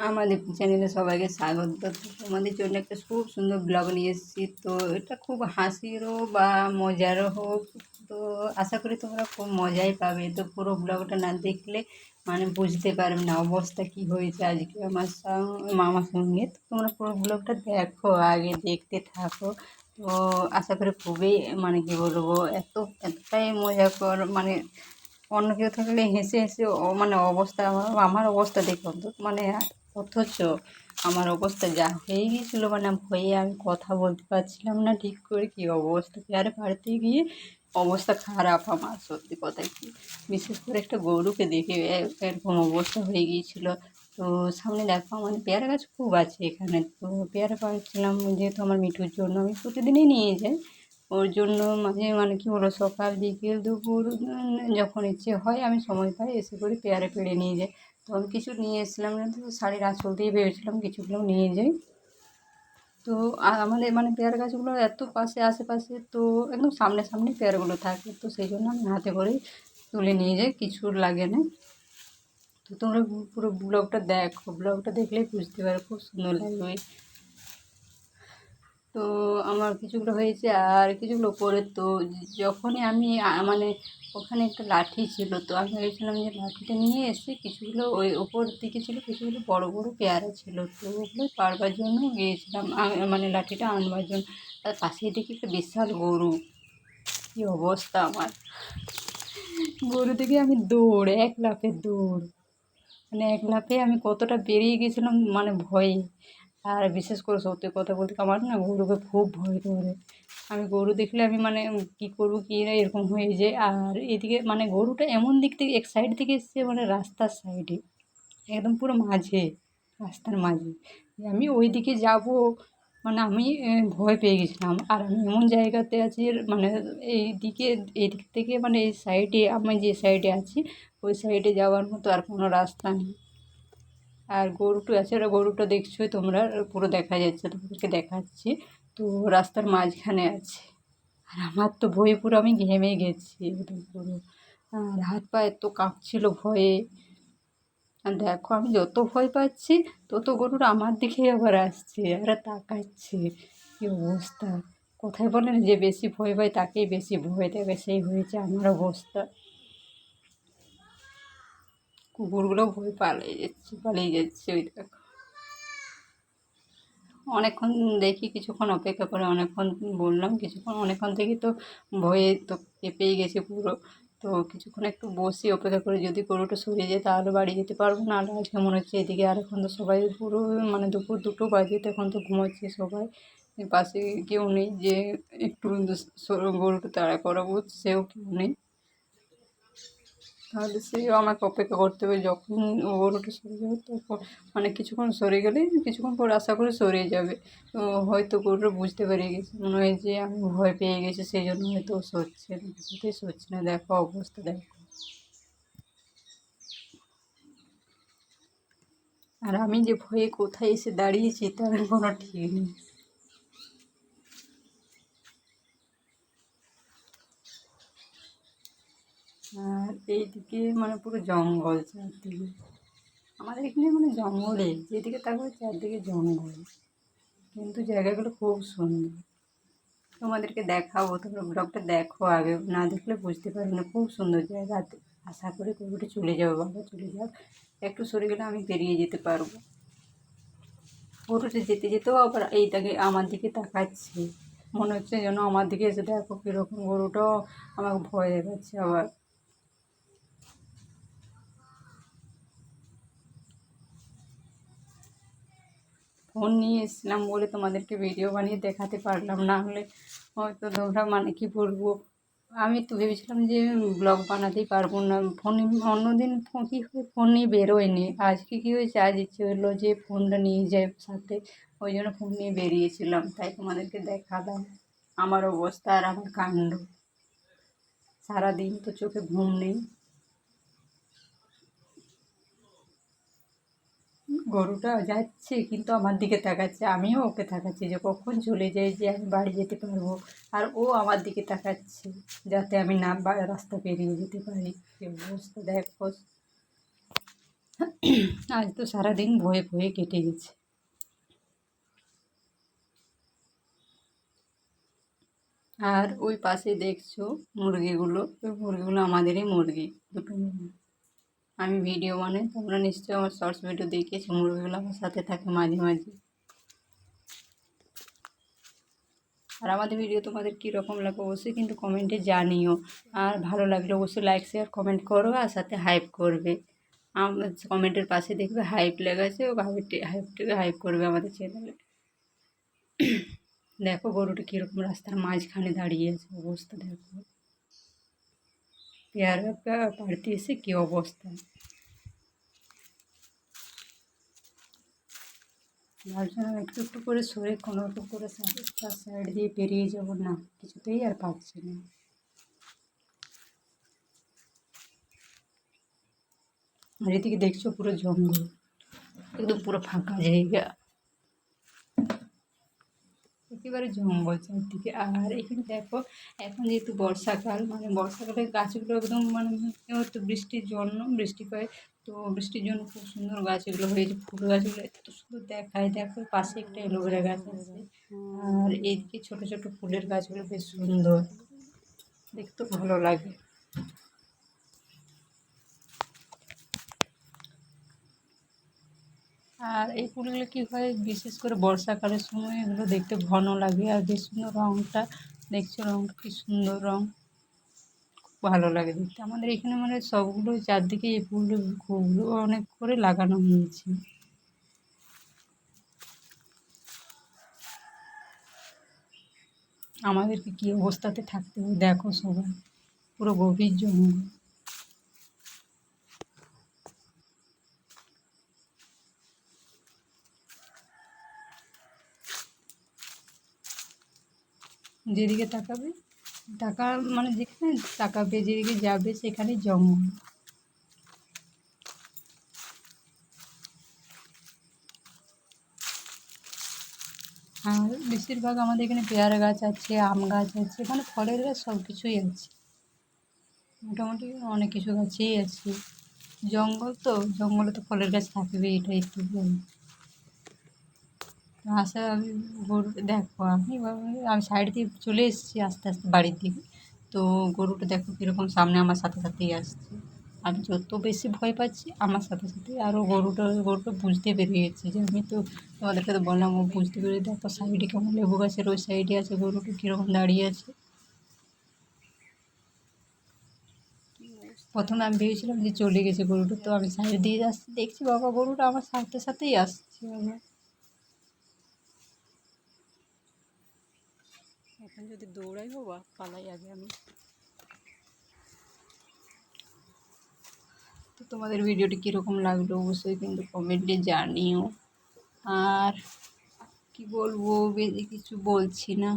আমাদের চ্যানেলে সবাইকে স্বাগত। তোমাদের জন্য একটা খুব সুন্দর ব্লগ নিয়ে এসেছি। তো এটা খুব হাসিরও বা মজারও হোক। তো আশা করি তোমরা খুব মজাই পাবে। তো পুরো ব্লগটা না দেখলে মানে বুঝতে পারবে না অবস্থা কী হয়েছে আজকে আমার সঙ্গে মামার সঙ্গে। তো তোমরা পুরো ব্লগটা দেখো, আগে দেখতে থাকো। তো আশা করি খুবই মানে কী বলব, এত, এতটাই মজা কর মানে অন্য কেউ থাকলে হেসে হেসে মানে অবস্থা আমার আমার অবস্থা দেখো তো মানে অথচ আমার অবস্থা যা হয়ে গিয়েছিল মানে ভয়ে আমি কথা বলতে পারছিলাম না ঠিক করে কী অবস্থা। পেয়ারে বাড়িতে গিয়ে অবস্থা খারাপ আমার, সত্যি কথা কি। বিশেষ করে একটা গরুকে দেখে এরকম অবস্থা হয়ে গিয়েছিল। তো সামনে দেখো আমাদের পেয়ারা গাছ খুব আছে এখানে। তো পেয়ারা পাড়ছিলাম যেহেতু আমার মিঠুর জন্য আমি প্রতিদিনই নিয়ে যাই। ওর জন্য মাঝে মানে কি বলো সকাল বিকেল দুপুর যখন ইচ্ছে হয় আমি সময় পাই এসে করে পেয়ারা পেড়ে নিয়ে যাই। তো আমি কিছু নিয়ে এসেছিলাম না তো, শাড়ির আঁচল দিয়ে ভেবেছিলাম কিছুগুলো নিয়ে যাই। তো আর আমাদের মানে পেয়ার গাছগুলো এত পাশে, আশেপাশে, তো একদম সামনে সামনে পেয়ারগুলো থাকে, তো সেই জন্য আমি হাতে করেই তুলে নিয়ে যাই, কিছু লাগে না। তো তোমরা পুরো ব্লগটা দেখো, ব্লগটা দেখলেই বুঝতে পারো খুব সুন্দর লাগবে। তো আমার কিছুগুলো হয়েছে আর কিছুগুলো পরে তো যখনই আমি মানে ওখানে একটা লাঠি ছিল, তো আমি ভেবেছিলাম যে লাঠিটা নিয়ে এসে কিছুগুলো ওই ওপর দিকে ছিল, কিছুগুলো বড় বড় পেয়ারা ছিল, তো ওগুলো পারবার জন্য গিয়েছিলাম মানে লাঠিটা আনবার জন্য। তার পাশেই দেখি একটা বিশাল গরু। কী অবস্থা আমার। গরু দেখে আমি দৌড়, এক লাফে দৌড়। মানে এক লাফে আমি কতটা বেরিয়ে গেছিলাম মানে ভয়ে। আর বিশেষ করে সত্যি কথা বলতে আমার না গরুকে খুব ভয় করে। আমি গরু দেখলে আমি মানে কী করব কী না এরকম হয়ে যায়। আর এদিকে মানে গরুটা এমন দিক থেকে, এক সাইড থেকে এসছে মানে রাস্তার সাইডে একদম পুরো মাঝে, রাস্তার মাঝে। আমি ওই দিকে যাব মানে আমি ভয় পেয়ে গেছিলাম। আর আমি এমন জায়গাতে আছি মানে এই দিকে এই দিক থেকে মানে এই সাইডে আমি যে সাইডে আছি, ওই সাইডে যাওয়ার মতো আর কোনো রাস্তা নেই। আর গরুটা আছে, ওরা গরুটা দেখছ, তোমরা, পুরো দেখা যাচ্ছে, তোমাদেরকে দেখাচ্ছি। তো রাস্তার মাঝখানে আছে। আর আমার তো ভয়ে পুরো আমি ঘেমে গেছি, একদম পুরো। আর হাত পা এত কাঁপছিল ভয়ে। আর দেখো, আমি যত ভয় পাচ্ছি, তত গরুর আমার দিকে আবার আসছে আর তাকাচ্ছে। কী অবস্থা? কোথায় বলেন যে বেশি ভয় পায়, তাকেই বেশি ভয় দেবে সেই হয়েছে আমার অবস্থা। কুকুরগুলো ভয় পালিয়ে যাচ্ছে পালিয়ে যাচ্ছে ওই দেখো। অনেকক্ষণ দেখি, কিছুক্ষণ অপেক্ষা করে অনেকক্ষণ বললাম, কিছুক্ষণ অনেকক্ষণ থেকে তো ভয়ে তো কেঁপেই গেছে পুরো। তো কিছুক্ষণ একটু বসি, অপেক্ষা করে যদি গরুটা সরে যায় তাহলে বাড়ি যেতে পারব না। আর আজকে মনে হচ্ছে এদিকে আর এখন তো সবাই পুরো মানে দুপুর দুটো বাজে তো এখন তো ঘুমাচ্ছে সবাই। পাশে কেউ নেই যে একটু গরুটা তাড়া করাবো, সেও কেউ নেই। তাহলে সেও আমাকে অপেক্ষা করতে হবে যখন ও গরুটা সরে যাবে, তখন মানে কিছুক্ষণ সরে গেলে কিছুক্ষণ পর আশা করি সরে যাবে। হয়তো গরুটা বুঝতে পেরে গেছে, মনে হয় যে আমি ভয় পেয়ে গেছি সেই জন্য হয়তো সরছে না। কিছুতেই সরছে না, দেখো অবস্থা, দেখো। আর আমি যে ভয়ে কোথায় এসে দাঁড়িয়েছি, তার কোনো ঠিক নেই। আর এইদিকে মানে পুরো জঙ্গল চারদিকে। আমাদের এখানে মানে জঙ্গলে, যেদিকে তাকবে চারদিকে জঙ্গল। কিন্তু জায়গাগুলো খুব সুন্দর। তোমাদেরকে দেখাবো, তোমরা ব্লগটা দেখো আগে, না দেখলে বুঝতে পারবে না। খুব সুন্দর জায়গা। আশা করি গরুটা চলে যাবে বাবা চলে যাও একটু সরে গেলে আমি বেরিয়ে যেতে পারব। গরুটা যেতে যেতেও আবার এইটাকে আমার দিকে তাকাচ্ছে। মনে হচ্ছে যেন আমার দিকে এসে দেখো কীরকম গরুটাও আমাকে ভয় দেখাচ্ছে আবার। ফোন নিয়ে এসেছিলাম বলে তোমাদেরকে ভিডিও বানিয়ে দেখাতে পারলাম, না হলে হয়তো তোমরা মানে কি বলব? আমি তো ভেবেছিলাম যে ব্লগ বানাতেই পারব না। ফোন অন্যদিন কী হয় ফোন নিয়ে বেরোয়নি। আজকে কী হয়েছে? আজ ইচ্ছে হলো যে ফোনটা নিয়ে যাই সাথে। ওই জন্য ফোন নিয়ে বেরিয়েছিলাম। তাই তোমাদেরকে দেখালাম আমার অবস্থা আর আমার কাণ্ড। সারাদিন তো চোখে ঘুম নেই। গরুটা যাচ্ছে, কিন্তু আমার দিকে তাকাচ্ছে, আমিও ওকে তাকাচ্ছি যে কখন চলে যাই যে আমি বাড়ি যেতে পারব। আর ও আমার দিকে তাকাচ্ছে যাতে আমি না রাস্তা পেরিয়ে যেতে পারি। অবস্থা, দেখো আজ তো সারাদিন ভয়ে ভয়ে কেটে গেছে। আর ওই পাশে দেখছ মুরগিগুলো? ওই মুরগিগুলো আমাদেরই মুরগি, দুটো মুরগি। আমি ভিডিও মানে তোমরা নিশ্চয়ই আমার শর্টস ভিডিও দেখেছ মুরগিগুলো আমার সাথে থাকে মাঝে মাঝে। আর আমাদের ভিডিও তোমাদের কীরকম লাগে অবশ্যই কিন্তু কমেন্টে জানিও। আর ভালো লাগলে অবশ্যই লাইক শেয়ার কমেন্ট করো আর সাথে হাইপ করবে। কমেন্টের পাশে দেখবে হাইপ লেগে আছে ও হাইপটি হাইপটিকে হাইপ করবে আমাদের চ্যানেলে দেখো গরুটা কীরকম রাস্তার মাঝখানে দাঁড়িয়ে আছে, অবস্থা দেখো। পেয়ারা পাড়তে এসে কী অবস্থা? ভাবছিলাম একটু একটু করে সরে কোনো রকম করে তার সাইড দিয়ে পেরিয়ে যাব না, কিছুতেই আর পাচ্ছি না। আর এদিকে দেখছ পুরো জঙ্গল, একদম পুরো ফাঁকা জায়গা। একেবারে জঙ্গল চারদিকে। আর এখানে দেখো, এখন যেহেতু বর্ষাকাল মানে বর্ষাকালে গাছগুলো একদম মানে হয়তো বৃষ্টির জন্য, বৃষ্টি পায় তো বৃষ্টির জন্য খুব সুন্দর গাছগুলো হয়েছে, ফুল গাছগুলো এত সুন্দর দেখায়। দেখো, পাশে একটা এলোভেরা গাছ আছে। আর এইদিকে ছোট ছোট ফুলের গাছগুলো বেশ সুন্দর। দেখতে ভালো লাগে। আর এই ফুলগুলো কী হয়, বিশেষ করে বর্ষাকালের সময় এগুলো দেখতে ঘন লাগে আর যে সুন্দর রঙটা দেখছ রঙটা কী সুন্দর রঙ খুব ভালো লাগে দেখতে। আমাদের এখানে মানে সবগুলো চারদিকে এই ফুলগুলো ফুলগুলো অনেক করে লাগানো হয়েছে। আমাদেরকে কী অবস্থাতে থাকতে হবে? দেখো সবাই। পুরো গভীর জঙ্গল। যেদিকে তাকাবে, টাকা মানে যেখানে তাকাবে, যেদিকে যাবে সেখানে জঙ্গল আর বেশিরভাগ আমাদের এখানে পেয়ারা গাছ আছে, আম গাছ আছে মানে ফলের গাছ সব কিছুই আছে। মোটামুটি অনেক কিছু গাছই আছে। জঙ্গল তো, জঙ্গলে তো ফলের গাছ থাকবে এটাই তো আসা, আমি গরু, দেখো, আমি আমি সাইড দিয়ে চলে এসেছি আস্তে আস্তে বাড়ির দিকে। তো গরুটা দেখো কীরকম সামনে আমার সাথে সাথেই আসছে। আমি যত বেশি ভয় পাচ্ছি, আমার সাথে সাথে আরও গরুটা গরুটা বুঝতে পেরে গেছে যে আমি তো তোমাদেরকে তো বললাম, ও বুঝতে পেরে, দেখো সাইডে কেমন লেবু গাছের ওই সাইডে আছে গরুটা, কীরকম দাঁড়িয়ে আছে। প্রথমে আমি ভেবেছিলাম যে চলে গেছে গরুটা, তো আমি সাইড দিয়ে যাচ্ছি, দেখছি বাবা গরুটা আমার সাথে সাথেই আসছে। আমার এখন যদি দৌড়াই বাবা, পালাই আগে আমি। তো তোমাদের ভিডিওটি কীরকম লাগল অবশ্যই কিন্তু কমেন্টে জানিও। আর কি বলব, বেশি কিছু বলছি না।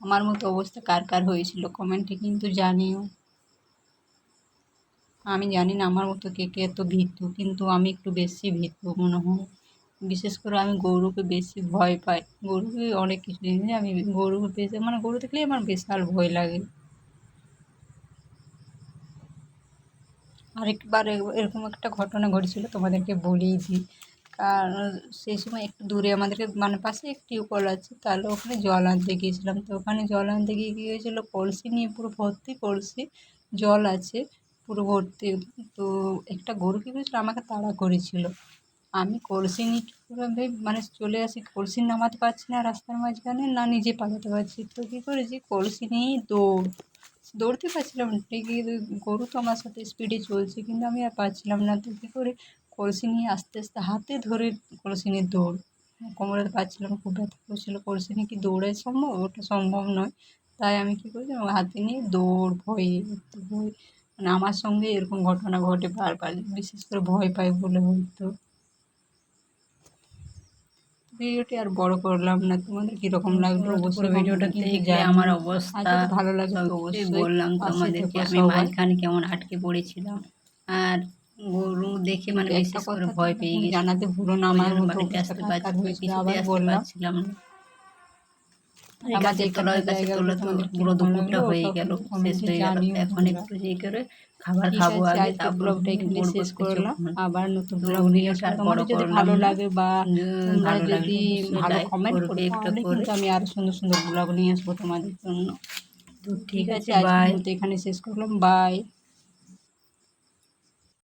আমার মতো অবস্থা কার কার হয়েছিল কমেন্টে কিন্তু জানিও। আমি জানি না আমার মতো কে কে এত ভীতু, কিন্তু আমি একটু বেশি ভীতু মনে হয়। বিশেষ করে আমি গরুকে বেশি ভয় পাই। গরুকে অনেক কিছু জিনিস আমি গরুকে বেশি মানে গরু দেখলেই আমার বিশাল ভয় লাগে। আরেকবার এরকম একটা ঘটনা ঘটেছিল, তোমাদেরকে বলেই দিই। কারণ সেই সময় একটু দূরে আমাদেরকে মানে পাশে একটি কল আছে, তাহলে ওখানে জল আনতে গিয়েছিলাম। তো ওখানে জল আনতে গিয়ে কী হয়েছিলো, কলসি নিয়ে পুরো ভর্তি কলসি, জল আছে পুরো ভর্তি। তো একটা গরু কী করেছিলো, আমাকে তাড়া করেছিল। আমি কলসি নিয়ে মানে চলে আসি? কলসি নামাতে পারছি না রাস্তার মাঝখানে, না নিজে পালাতে পারছি। তো কী করেছি? কলসি নিয়েই দৌড়। দৌড়তে পারছিলাম ঠিকই গরু তো আমার সাথে স্পিডে চলছে, কিন্তু আমি আর পারছিলাম না। তো কী করে? কলসি নিয়ে আস্তে আস্তে হাতে ধরে কলসি নিয়ে দৌড়। কোমরে পাচ্ছিলাম খুব ব্যথা করছিল। কলসি নিয়ে কি দৌড়াই সম্ভব? ওটা সম্ভব নয়। তাই আমি কী করেছি? হাতে নিয়ে দৌড়, ভয়ে ভয়। মানে আমার সঙ্গে এরকম ঘটনা ঘটে বারবার। বিশেষ করে ভয় পাই বলে হয়তো ভিডিওটি আর বড় করলাম না। তোমাদের কীরকম লাগল? অবশ্যই ভিডিওটা দেখে আমার অবস্থা ভালো লাগল অবশ্যই বললাম তোমাদেরকে আমি। মাঝখানে কেমন আটকে পড়েছিলাম। আর গরু দেখে মানে বিশেষ করে ভয় পেয়ে গেছি। জানাতে ভুলো না আমার বাড়িতে আসতে কার কার পারছি হয়েছিল কিছুতে আবার আসতে বললাম পারছিলাম না এই আমাদের গাছের তো পুরো দুপুরটা হয়ে গেল শেষ হয়ে গেল। এখন একটু যে করে খাবার খাব আগে তারপর ব্লগটা এখানে শেষ করলাম। আবার নতুন ব্লগ নিয়ে আর যদি ভালো লাগে বা তোমরা যদি ভালো কমেন্ট করো একটা তাহলে কিন্তু আমি আরও সুন্দর সুন্দর ব্লগ নিয়ে আসব তোমাদের জন্য। তো ঠিক আছে বাই আজকের এখানে শেষ করলাম। বাই